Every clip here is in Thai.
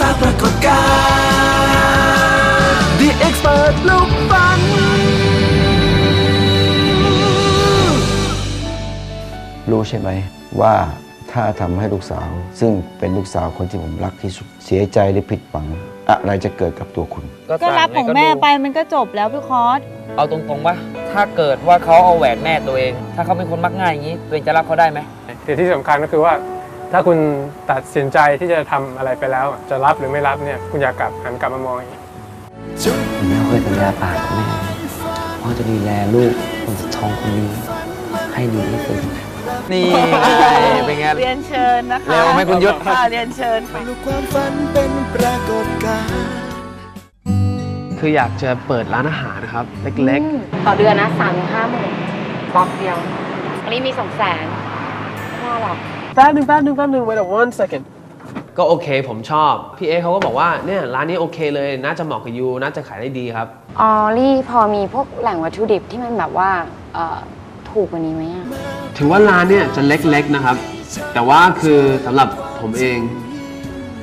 สร้างปรากฏการณ์ The Expert ลูกฟัน รู้ใช่ไหมว่าถ้าทำให้ลูกสาว ซึ่งเป็นลูกสาวคนที่ผมรักที่สุด เสียใจหรือผิดหวัง อะไรจะเกิดกับตัวคุณ ก็รับของแม่ไปมันก็จบแล้วพี่คอสเอาตรงๆว่าถ้าเกิดว่าเขาเอาแหวนแม่ตัวเอง ถ้าเขาเป็นคนมักง่ายอย่างนี้ ตัวเองจะรับเขาได้ไหมแต่ที่สำคัญก็คือว่า ถ้าคุณตัดสินใจที่จะทำอะไรไปแล้ว จะรับหรือไม่รับเนี่ยคุณอย่ากลับหันกลับมามองอย่างนี้แม่เคยสัญญาปากกับแม่ว่าจะดูแลลูกคนสุดท้องคนนี้ ให้ดีที่สุดนี่เป็นไงเรียนเชิญนะคะเร็วไหมคุณยุทธค่ะเรียนเชิญค่ะลูกความฝันเป็นปรากฏการณ์คืออยากจะเปิดร้านอาหารนะครับ เล็กต่อเดือนนะสามถึงห้าหมื่นบล็อกเดียว อันนี้มีสองแสนน่าหรอกๆ แป๊บนึงแป๊บนึงแป๊บนึง wait a one second ก็โอเค ผมชอบพี่เอเขาก็บอกว่าเนี่ยร้านนี้โอเคเลยน่าจะเหมาะกับยูน่าจะขายได้ดีครับ ออลี่พอมีพวกแหล่งวัตถุดิบที่มันแบบว่าเอ่อถูกกว่านี้ไหมอะถือว่าร้านเนี่ยจะเล็กๆนะครับ แต่ว่าคือสำหรับผมเอง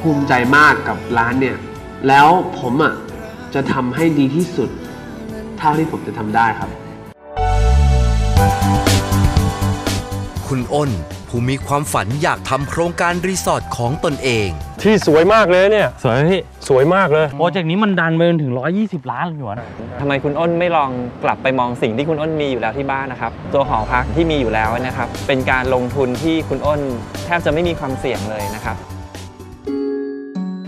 ภูมิใจมากกับร้านเนี่ย แล้วผมอะจะทำให้ดีที่สุด เท่าที่ผมจะทำได้ครับ คุณอ้น ผู้มีความฝันอยากทำโครงการรีสอร์ทของตนเอง ที่สวยมากเลยเนี่ย สวยไหมพี่สวยมากเลยโปรเจกต์นี้มันดันไปจนถึง 120 ล้านเลยเหรอทำไมคุณอ้นไม่ลองกลับไปมองสิ่งที่คุณอ้นมีอยู่แล้วที่บ้านนะครับตัวหอพักที่มีอยู่แล้วนะครับ เป็นการลงทุนที่คุณอ้นแทบจะไม่มีความเสี่ยงเลยนะครับ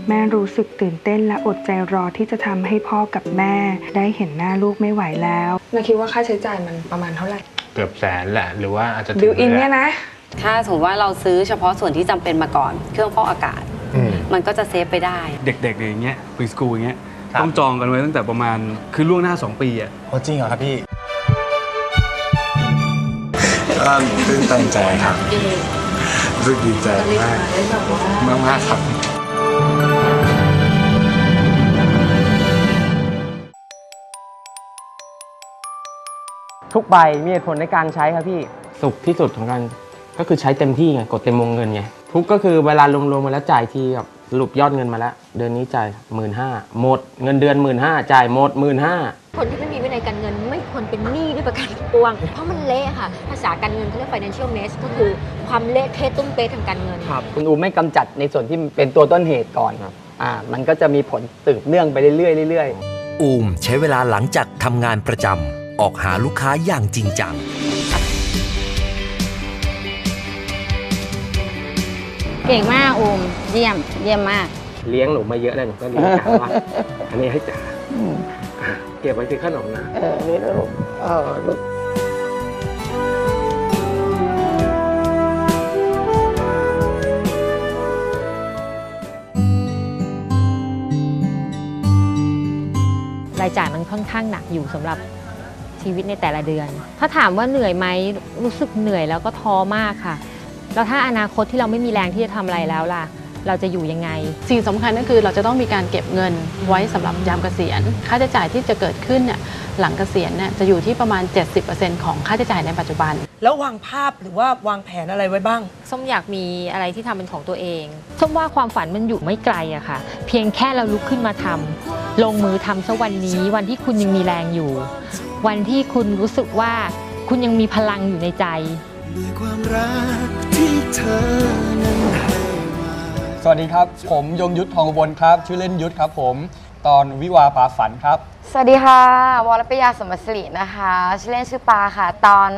แม่รู้สึกตื่นเต้นและอดใจรอที่จะทำให้พ่อกับแม่ ได้เห็นหน้าลูกไม่ไหวแล้วแม่คิดว่าค่าใช้จ่ายมันประมาณเท่าไหร่เกือบแสนแหละ หรือว่าอาจจะบิวอินเนี่ยนะ ถ้าสมมติว่าเราซื้อเฉพาะส่วนที่จำเป็นมาก่อน เครื่องฟอกอากาศมันก็จะเซฟไปได้ เด็กๆอย่างเงี้ยปรีสกูลอย่างเงี้ยต้องจองกันไว้ตั้งแต่ประมาณคือล่วงหน้า 2 ปีอะจริงเหรอครับพี่ก็ตื่นตันใจครับรู้สึกดีใจมากมากมากๆครับ ทุกใบมีเหตุผลในการใช้ครับพี่ สุขที่สุดของการ ก็คือใช้เต็มที่ไงกดเต็มวงเงินไงทุกก็คือเวลารวมๆมาแล้วจ่ายทีแบบสรุปยอดเงินมาแล้ว เดือนนี้จ่ายหมื่นห้าหมดเงินเดือนหมื่นห้าจ่ายหมดหมื่นห้าคนที่ไม่มีวินัยการเงินไม่ควรเป็นหนี้ด้วยประการทั้งปวง เพราะมันเละค่ะ ภาษาการเงินเขาเรียก financial mess ก็คือความเละเทะตุ้มเป๊ะทางการเงินคุณอูไม่กำจัดในส่วนที่เป็นตัวต้นเหตุก่อนอ่ามันก็จะมีผลสืบเนื่องไปเรื่อยๆเรื่อยๆอูมใช้เวลาหลังจากทำงานประจำออกหาลูกค้าอย่างจริงจัง เก่งมากอูมเยี่ยม เยี่ยมมาก เลี้ยงหนูมาเยอะแล้วหนูก็เลี้ยงจ๋าว่าอันนี้ให้จ๋าเก็บไว้คือขนมนะเออนี่ลูกเออลูกรายจ่ายมันค่อนข้างหนักอยู่สำหรับชีวิตในแต่ละเดือน ถ้าถามว่าเหนื่อยไหมรู้สึกเหนื่อยแล้วก็ท้อมากค่ะ แล้วถ้าอนาคตที่เราไม่มีแรงที่จะทำอะไรแล้วล่ะ เราจะอยู่ยังไง สิ่งสำคัญก็คือเราจะต้องมีการเก็บเงินไว้สำหรับยามเกษียณ ค่าใช้จ่ายที่จะเกิดขึ้นเนี่ยหลังเกษียณเนี่ยจะอยู่ที่ประมาณ 70%ของค่าใช้จ่ายในปัจจุบัน แล้ววางภาพหรือว่าวางแผนอะไรไว้บ้าง ส้มอยากมีอะไรที่ทำเป็นของตัวเอง ส้มว่าความฝันมันอยู่ไม่ไกลอะค่ะ เพียงแค่เราลุกขึ้นมาทำลงมือทำซะวันนี้ วันที่คุณยังมีแรงอยู่ วันที่คุณรู้สึกว่าคุณยังมีพลังอยู่ในใจ ด้วยความรักที่เธอนั้นให้มาสวัสดีครับ ผมยงยุทธทองอุบลครับ ชื่อเล่นยุทธครับผม ตอนวิวาปาฝันครับ สวัสดีค่ะ วรปยาสมศรีนะคะ ชื่อเล่นชื่อปาค่ะ ตอน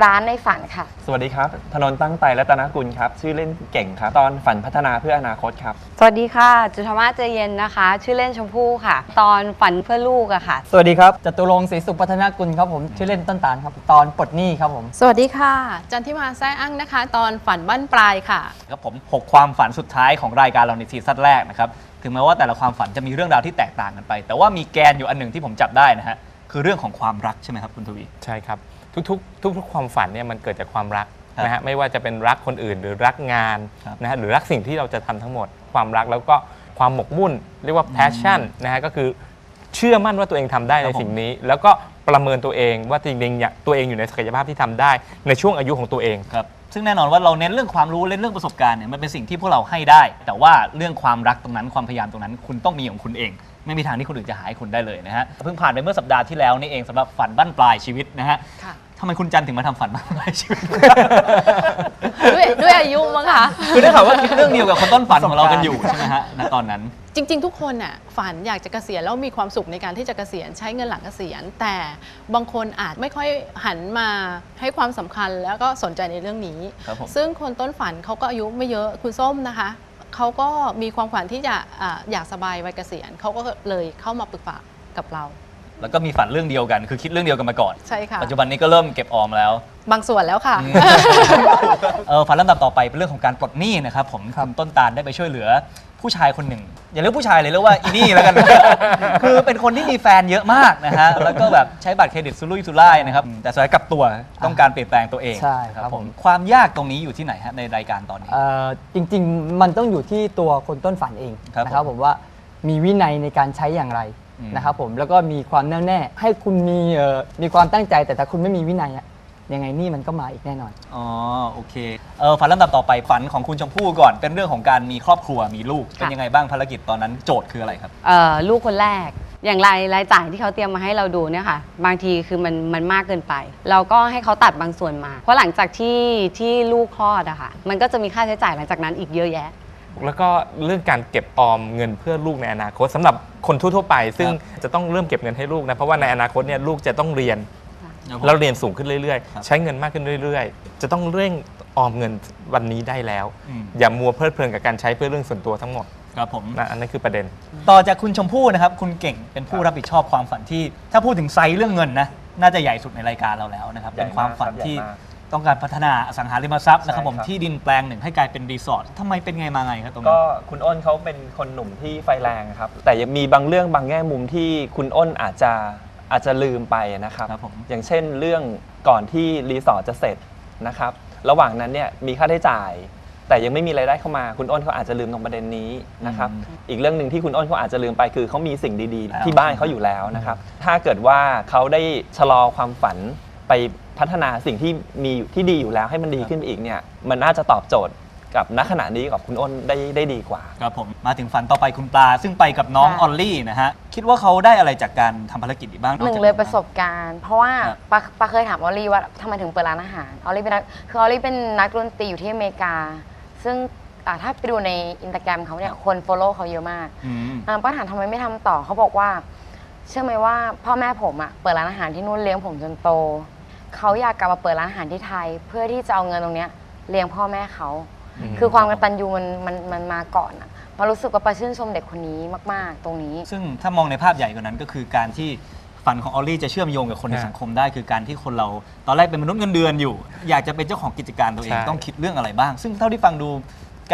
ร้านในฝันค่ะ สวัสดีครับธนนท์ตั้งไตรัตนกุลครับ ชื่อเล่นเก่งครับ ตอนฝันพัฒนาเพื่ออนาคตครับ สวัสดีค่ะ จุธมาเจเย็นนะคะ ชื่อเล่นชมพู่ค่ะ ตอนฝันเพื่อลูกอะค่ะ สวัสดีครับจตุรงค์ศรีสุขพัฒนากุลครับผม ชื่อเล่นต้นตาลครับ ตอนปลดหนี้ครับผม สวัสดีค่ะ จันทิมาแซ่อั้งนะคะ ตอนฝันบ้านปลายค่ะครับผม6ความฝันสุดท้ายของรายการเราในซีซั่นแรกนะครับ ถึงแม้ว่าแต่ละความฝันจะมีเรื่องราวที่แตกต่างกันไป แต่ว่ามีแกนอยู่อันหนึ่งที่ผมจับได้นะฮะคือเรื่องของความรักใช่ไหมครับคุณทวี ใช่ครับ ทุกๆ ทุก ๆ ความฝันเนี่ยมันเกิดจากความรักครับนะฮะไม่ว่าจะเป็นรักคนอื่นหรือรักงานครับนะฮะหรือรักสิ่งที่เราจะทำทั้งหมด ความรักแล้วก็ความหมกมุ่น เรียกว่า passion นะฮะก็คือเชื่อมั่นว่าตัวเองทำได้ครัในบผม สิ่งนี้ แล้วก็ประเมินตัวเองว่าจริงๆเนี่ยตัวเองอยู่ในศักยภาพที่ทำได้ในช่วงอายุของตัวเอง ครับซึ่งแน่นอนว่าเราเน้นเรื่องความรู้เน้นเรื่องประสบการณ์เนี่ยมันเป็นสิ่งที่พวกเราให้ได้ แต่ว่าเรื่องความรักตรงนั้นความพยายามตรงนั้น คุณต้องมีของคุณเอง ไม่มีทางที่คนอื่นจะหาให้คุณได้เลยนะฮะเพิ่งผ่านไปเมื่อสัปดาห์ที่แล้วนี่เองสำหรับฝันบั้นปลายชีวิตนะฮะค่ะทำไมคุณจันถึงมาทำฝันบั้นปลายชีวิต ด้วยด้วยอายุมั้งคะ คือได้ข่าวว่าคิดเรื่องเดียวกับคนต้นฝันของเรากันอยู่ใช่ไหมฮะณตอนนั้น จริง ๆ ทุกคนน่ะฝันอยากจะเกษียณแล้วมีความสุขในการที่จะเกษียณใช้เงินหลังเกษียณ แต่บางคนอาจไม่ค่อยหันมาให้ความสำคัญแล้วก็สนใจในเรื่องนี้ ครับผม ซึ่งคนต้นฝันเขาก็อายุไม่เยอะคุณส้มนะคะ เขาก็มีความฝันที่จะอ่าอยากสบายวัยเกษียณเขาก็เลยเข้ามาปรึกษากับเรา แล้วก็มีฝันเรื่องเดียวกัน คือคิดเรื่องเดียวกันมาก่อน ใช่ค่ะ ปัจจุบันนี้ก็เริ่มเก็บออมแล้ว บางส่วนแล้วค่ะ เออฝันลำดับต่อไปเป็นเรื่องของการปลดหนี้นะครับผมคุณต้นตาลได้ไปช่วยเหลือ ผู้ชายคนหนึ่ง อย่าเรียกผู้ชายเลยเรียกว่าอีนี่แล้วกัน คือเป็นคนที่มีแฟนเยอะมากนะฮะแล้วก็แบบใช้บัตรเครดิตสุรุ่ยสุร่ายนะครับแต่สุดท้ายกลับตัวต้องการเปลี่ยนแปลงตัวเองใช่ครับผม ความยากตรงนี้อยู่ที่ไหนฮะในรายการตอนนี้ เอ่อจริงๆ มันต้องอยู่ที่ตัวคนต้นฝันเองครับนะครับผมว่ามีวินัยในการใช้อย่างไรอืมนะครับผมแล้วก็มีความแน่วแน่ให้คุณมีเอ่อมีความตั้งใจแต่ถ้าคุณไม่มีวินัยอะ ยังไงนี่มันก็มาอีกแน่นอน อ๋อโอเคเออฝันลำดับต่อไปฝันของคุณชมพู่ก่อนเป็นเรื่องของการมีครอบครัวมีลูกเป็นยังไงบ้างภารกิจตอนนั้นโจทย์คืออะไรครับ เอ่อลูกคนแรก อย่างรายรายจ่ายที่เขาเตรียมมาให้เราดูเนี่ยค่ะ บางทีคือมันมันมากเกินไป เราก็ให้เขาตัดบางส่วนมา เพราะหลังจากที่ที่ลูกคลอดอะค่ะ มันก็จะมีค่าใช้จ่ายหลังจากนั้นอีกเยอะแยะ แล้วก็เรื่องการเก็บออมเงินเพื่อลูกในอนาคตสำหรับคนทั่วๆไป ซึ่งจะต้องเริ่มเก็บเงินให้ลูกนะเพราะว่าในอนาคตเนี่ยลูกจะต้องเรียน ครับผมแล้วเรียนสูงขึ้นเรื่อยครับ ๆ ใช้เงินมากขึ้นเรื่อยๆ จะต้องเร่งออมเงินวันนี้ได้แล้ว อืมอย่ามัวเพลิดเพลินกับการใช้เพื่อเรื่องส่วนตัวทั้งหมดครับผม นะอันนั้นคือประเด็น ต่อจากคุณชมพู่นะครับ คุณเก่งเป็นผู้รับผิดชอบความฝันที่ ถ้าพูดถึงไซส์เรื่องเงินนะ น่าจะใหญ่สุดในรายการเราแล้วนะครับใหญ่เป็นความฝันมากครับที่ใหญ่มากต้องการพัฒนาอสังหาริมทรัพย์นะครับใช่ผมครับ ที่ดินแปลงหนึ่งให้กลายเป็นรีสอร์ททำไมเป็นไงมาไงครับตรงนี้ก็คุณอ้นเขาเป็นคนหนุ่มที่ไฟแรงครับ แต่ยังมีบางเรื่องบางแง่มุมที่คุณอ้นอาจจะ อาจจะลืมไปนะครับ ครับผม อย่างเช่นเรื่องก่อนที่รีสอร์ทจะเสร็จนะครับ ระหว่างนั้นเนี่ยมีค่าใช้จ่าย แต่ยังไม่มีรายได้เข้ามาคุณอ้นเขาอาจจะลืมตรงประเด็นนี้นะครับ อีกเรื่องหนึ่งที่คุณอ้นเขาอาจจะลืมไปคือเขามีสิ่งดีแล้ว ๆ ที่บ้านเขาอยู่แล้วนะครับ ถ้าเกิดว่าเขาได้ชะลอความฝันไปพัฒนาสิ่งที่มีอยู่ที่ดีอยู่แล้วให้มันดีขึ้นไปอีกเนี่ยมันน่าจะตอบโจทย์ กับณขณะนี้กับคุณอ้นได้ได้ดีกว่า ครับผมมาถึงฝันต่อไปคุณปลา ซึ่งไปกับน้องค่ะ ออลลี่นะฮะ คิดว่าเขาได้อะไรจากการทำภารกิจนี้บ้างหนึ่งจาก เลยประสบการณ์ เพราะว่าครับปาปาเคยถามออลลี่ว่าทำไมถึงเปิดร้านอาหารออลลี่เป็นนักคือออลลี่เป็นนักดนตรีอยู่ที่อเมริกา ซึ่งอ่าถ้าไปดูในอินสตาแกรมเขาเนี่ยคนฟอลโล่เขาเยอะมากอืม อ่าป้าถามทำไมไม่ทำต่อเขาบอกว่า เชื่อไหมว่าพ่อแม่ผมอะเปิดร้านอาหารที่นู่นเลี้ยงผมจนโตเขาอยากกลับมาเปิดร้านอาหารที่ไทย เพื่อที่จะเอาเงินตรงเนี้ยเลี้ยงพ่อแม่เขาอืม คือความกตัญญูมันมันมันมาก่อนอะปารู้สึกว่าปาชื่นชมเด็กคนนี้มาก ๆ ตรงนี้ ซึ่งถ้ามองในภาพใหญ่กว่านั้นก็คือการที่ฝันของออลลี่จะเชื่อมโยงกับคนในอ่าสังคมได้ คือการที่คนเราตอนแรกเป็นมนุษย์เงินเดือนอยู่ อยากจะเป็นเจ้าของกิจการตัวเองใช่ ต้องคิดเรื่องอะไรบ้าง ซึ่งเท่าที่ฟังดู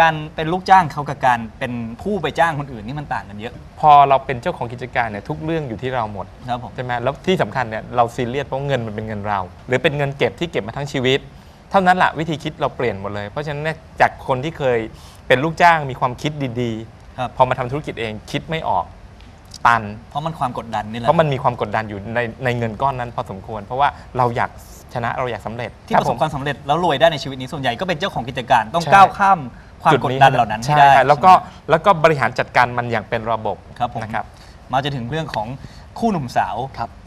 การเป็นลูกจ้างเขากับการเป็นผู้ไปจ้างคนอื่นนี่มันต่างกันเยอะพอเราเป็นเจ้าของกิจการเนี่ยทุกเรื่องอยู่ที่เราหมด ครับผม ใช่ไหมแล้วที่สำคัญเนี่ยเราซีเรียสเพราะเงินมันเป็นเงินเรา หรือเป็นเงินเก็บที่เก็บมาทั้งชีวิต เท่านั้นแหละวิธีคิดเราเปลี่ยนหมดเลย เพราะฉะนั้นเนี่ยจากคนที่เคยเป็นลูกจ้างมีความคิดดีครับ ๆ พอมาทำธุรกิจเองคิดไม่ออกตัน เพราะมันความกดดันนี่แหละเพราะมันมีความกดดันอยู่ในในเงินก้อนนั้น พอสมควร เพราะว่าเราอยากชนะเราอยากสำเร็จที่ประสบความสำเร็จแล้วรวยได้ในชีวิตนี้ส่วนใหญ่ก็เป็นเจ้าของกิจการต้องใช่ ก้าวข้ามความกดดันเหล่านั้นให้ได้ใช่แล้วก็แล้วก็บริหารจัดการมันอย่างเป็นระบบครับผม นะครับ มาจะถึงเรื่องของคู่หนุ่มสาว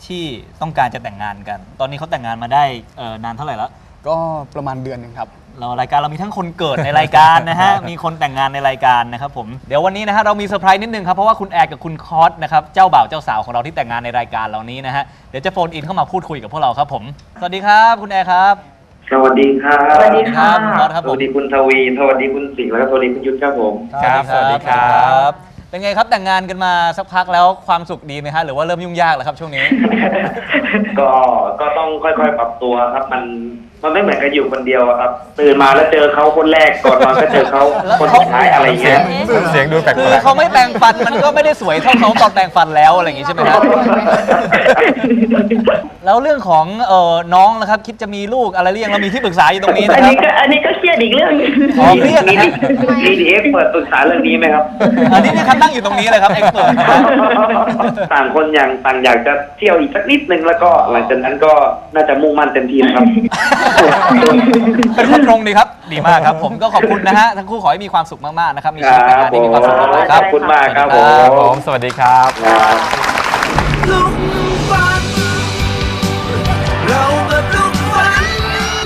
ที่ต้องการจะแต่งงานกัน ตอนนี้เขาแต่งงานมาได้เอ่อนานเท่าไหร่แล้ว ก็ประมาณเดือนหนึ่งครับ เรารายการเรามีทั้งคนเกิดในรายการนะฮะ มีคนแต่งงานในรายการนะครับผม เดี๋ยววันนี้นะฮะเรามีเซอร์ไพรส์นิดนึงครับ เพราะว่าคุณแอร์กับคุณคอสนะครับเจ้าบ่าวเจ้าสาวของเราที่แต่งงานในรายการเหล่านี้นะฮะ เดี๋ยวจะโฟนอินเข้ามาพูดคุยกับพวกเราครับผม สวัสดีครับคุณแอร์ครับ สวัสดีครับสวัสดีครั บคุณคอสครับสผมวัสดีคุณทวีสวัสดีคุณสิงห์แล้วก็สวัสดีคุณยุทธครับผม ครับสวัสดีครับเป็นไงครับแต่งงานกันมาสักพักแล้วความสุขดีไหมฮะหรือว่าเริ่มยุ่งยากแล้วครับช่วงนี้ ก็ก็ต้องค่อยๆปรับตัวครับ มัน มันไม่เหมือนกับอยู่คนเดียวอะครับตื่นมาแล้วเจอเขาคนแรกก่อนนอนก็เจอเขาคนสุดท้ายอะไรเงี้ย เสียงดูแปลกคือเขาไม่แปรงฟันมันก็ไม่ได้สวยเท่าเขาตอนแปรงฟันแล้วอะไรอย่างงี้ใช่ไหมครับแล้วเรื่องของเอ่อน้องนะครับ คิดจะมีลูกอะไรหรือยังเรามีที่ปรึกษาอยู่ตรงนี้นะอันครันี้บก็อันนี้ก็เครียดอีกเรื่องนึงอ๋อเครียดนะฮะมีดีเอ็กเปิดปรึกษาเรื่องนี้ไหมครับ อันนี้นี่ครับนั่งอยู่ตรงนี้เลยครับเอ็กซ์เปิดนะฮะ ต่างคนอย่างต่างอยากจะเที่ยวอีกสักนิดนึงแล้วก็หลังจากนั้นก็น่าจะมุ่งมั่นเต็มที่นะครับเป็นคนตรงดีครับ ดีมากครับ ผมก็ขอบคุณนะฮะ ทั้งคู่ขอให้มีความสุขมากๆนะครับ มีชีวิตแต่งงานที่มีความสุขมากๆครับ ขอบคุณมากครับสวัสดีครับผมสวัสดีครับ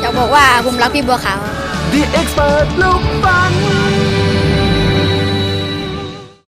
อยากบอกว่าผมรักพี่บัวขาว The Expert ลูกฟัน